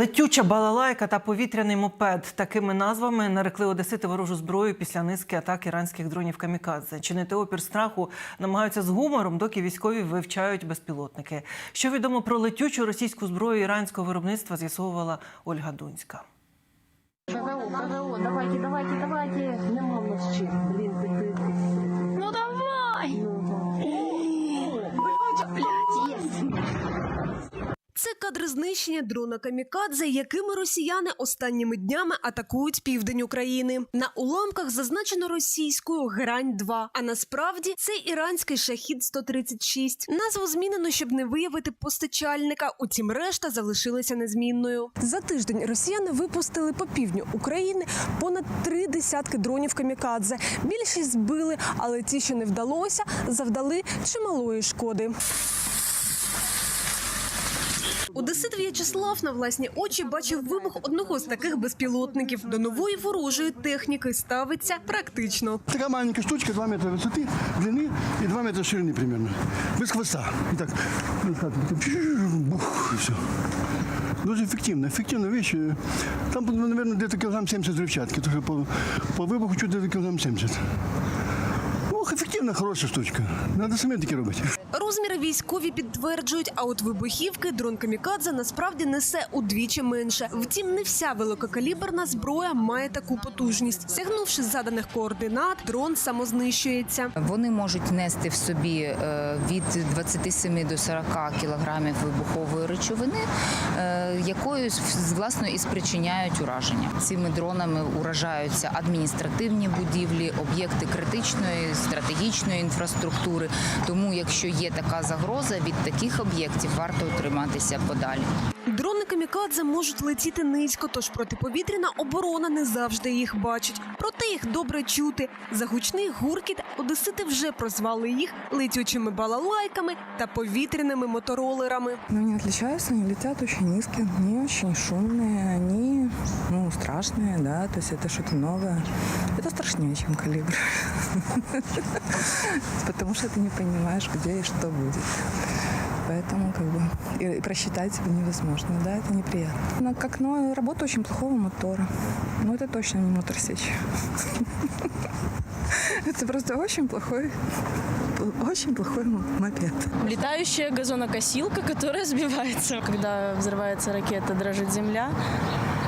Летюча балалайка та повітряний мопед такими назвами нарекли одесити ворожу зброю після низки атак іранських дронів камікадзе. Чинити опір страху намагаються з гумором, доки військові вивчають безпілотники. Що відомо про летючу російську зброю іранського виробництва, з'ясовувала Ольга Дунська. ПВО, ПВО, давайте, давайте, давайте. Нема в нас. Блін, ти, кадри знищення дрона Камікадзе, якими росіяни останніми днями атакують південь України. На уламках зазначено російською грань 2 А насправді це іранський шахід 136 Назву змінено, щоб не виявити постачальника. Утім, решта залишилася незмінною. За тиждень росіяни випустили по півдню України понад три десятки дронів Камікадзе. Більшість збили, але ті, що не вдалося, завдали чималої шкоди. Одесит В'ячеслав на власні очі бачив вибух одного з таких безпілотників. До нової ворожої техніки ставиться практично. Такая маленькая штучка, 2 метра высоты, длины и 2 метра ширины примерно. Без хвоста. И так, ну, так, бух, и все. Дуже ефективно, ефективна вещь. Там, наверное, где-то килограмм 70 взрывчатки. Тоже по, по вибуху чуть где-то килограмм 70. Ох, ефективна, хороша штучка. Надо самі таке робити. Розміри військові підтверджують, а от вибухівки дрон Камікадзе насправді несе удвічі менше. Втім, не вся великокаліберна зброя має таку потужність. Сягнувши заданих координат, дрон самознищується. Вони можуть нести в собі е, від 27 до 40 кілограмів вибухової речовини, е, якою власно і спричиняють ураження. Цими дронами уражаються адміністративні будівлі, об'єкти критичної стратегічної інфраструктури. Тому, якщо є така загроза, від таких об'єктів варто утриматися подалі. Дрони камікадзе можуть летіти низько, тож протиповітряна оборона не завжди їх бачить. Проте їх добре чути. За гучний гуркіт одесити вже прозвали їх летючими балалайками та повітряними моторолерами. Но они отличаются, они летят очень низко, они очень шумные, они ну, страшные, да, то есть это что-то новое. Это страшнее, чем калибр. Потому что ты не понимаешь, где и что будет. Поэтому как бы и, и просчитать его невозможно, да, это неприятно. Но как ну, работа очень плохого мотора. Ну это точно не моторсечь. Это просто очень плохой, очень плохой мопед. Летающая газонокосилка, которая сбивается. Когда взрывается ракета, дрожит земля,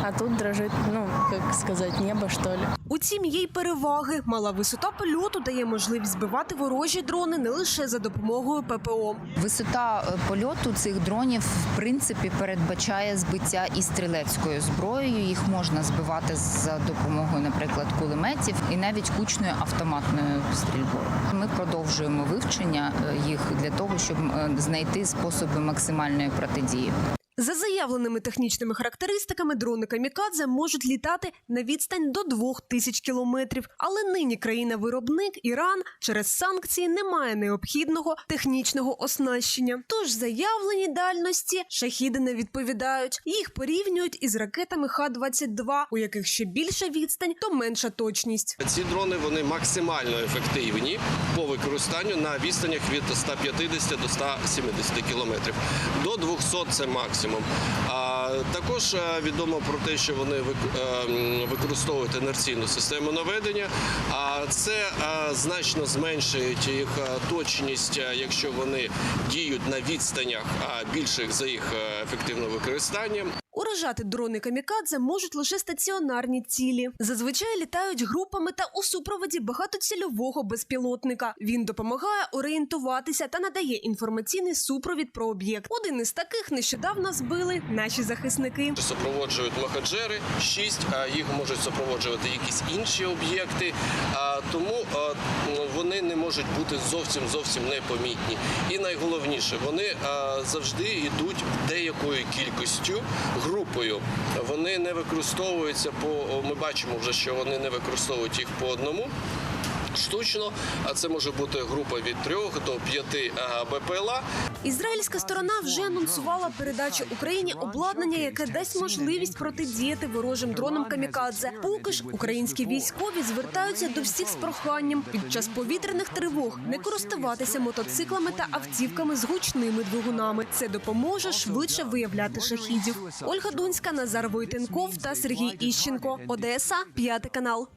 а тут дрожит, ну, как сказать, небо, что ли. Утім, є й переваги. Мала висота польоту дає можливість збивати ворожі дрони не лише за допомогою ППО. Висота е, польоту цих дронів в принципі передбачає збиття і стрілецькою зброєю. Їх можна збивати за допомогою, наприклад, кулеметів і навіть кучною автоматною стрільбою. Ми продовжуємо вивчення е, їх для того, щоб е, знайти способи максимальної протидії. За заявленими технічними характеристиками, дрони камікадзе можуть літати на відстань до 2000 кілометрів. Але нині країна-виробник Іран через санкції не має необхідного технічного оснащення. Тож заявлені дальності шахіди не відповідають. Їх порівнюють із ракетами Х-22, у яких ще більша відстань, то менша точність. Ці дрони вони максимально ефективні по використанню на відстанях від 150 до 170 кілометрів. До 200 – це максимум. А також е, відомо про те, що вони е, використовують інерційну систему наведення. А це е, значно зменшують їх точність, якщо вони діють на відстанях більших за їх ефективне використання. Уражати дрони камікадзе можуть лише стаціонарні цілі. Зазвичай літають групами та у супроводі багатоцільового безпілотника. Він допомагає орієнтуватися та надає інформаційний супровід про об'єкт. Один із таких нещодавно збили наші захисники. Супроводжують махаджери 6, а їх можуть супроводжувати якісь інші об'єкти, а, тому ну, вони не можуть бути зовсім зовсім непомітні. І найголовніше, вони завжди йдуть деякою кількістю групою. Вони не використовуються по. Ми бачимо вже, що вони не використовують їх по одному. Штучно, а це може бути група від 3 до 5 БПЛА. Ізраїльська сторона вже анонсувала передачу Україні обладнання, яке дасть можливість протидіяти ворожим дронам камікадзе. Поки ж українські військові звертаються до всіх з проханням під час повітряних тривог не користуватися мотоциклами та автівками з гучними двигунами. Це допоможе швидше виявляти шахідів. Ольга Дунська, Назар Войтенков та Сергій Іщенко. Одеса, п'ятий канал.